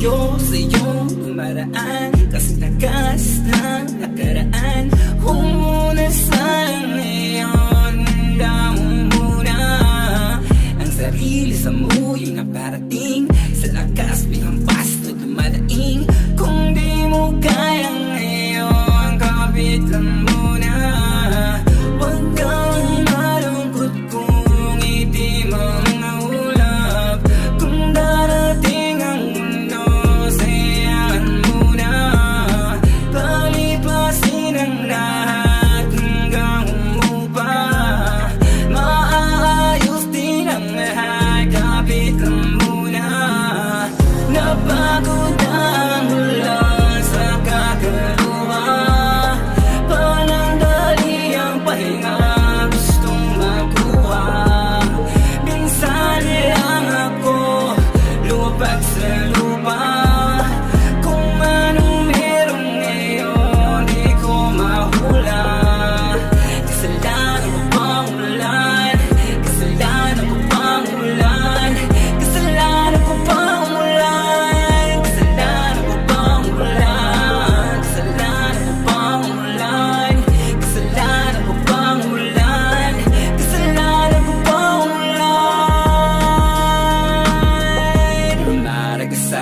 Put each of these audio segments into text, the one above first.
sa iyong dumaraan Kasi tagas ng nakaraan Huwag mo na sana ngayon Handa mo muna Ang sarili sa muling na parating Sa lakas pihampas na dumadaing Napagod ang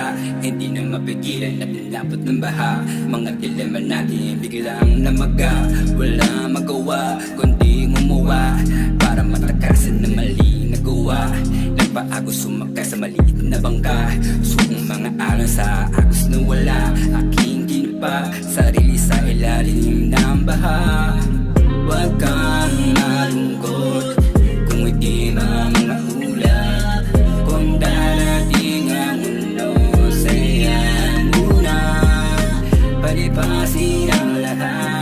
Maragasa, hindi na mapigilan na pinapot ng baha. Mga dilema natin biglang namaga. Wala magawa, kundi gumawa Para matakasan na mali nagawa. Nagpaago sumakay sa maliit na bangka. Suong mga alon sa agos na wala. Aking ginpa, sarili sa ilalim ng baha Hindi ang lahat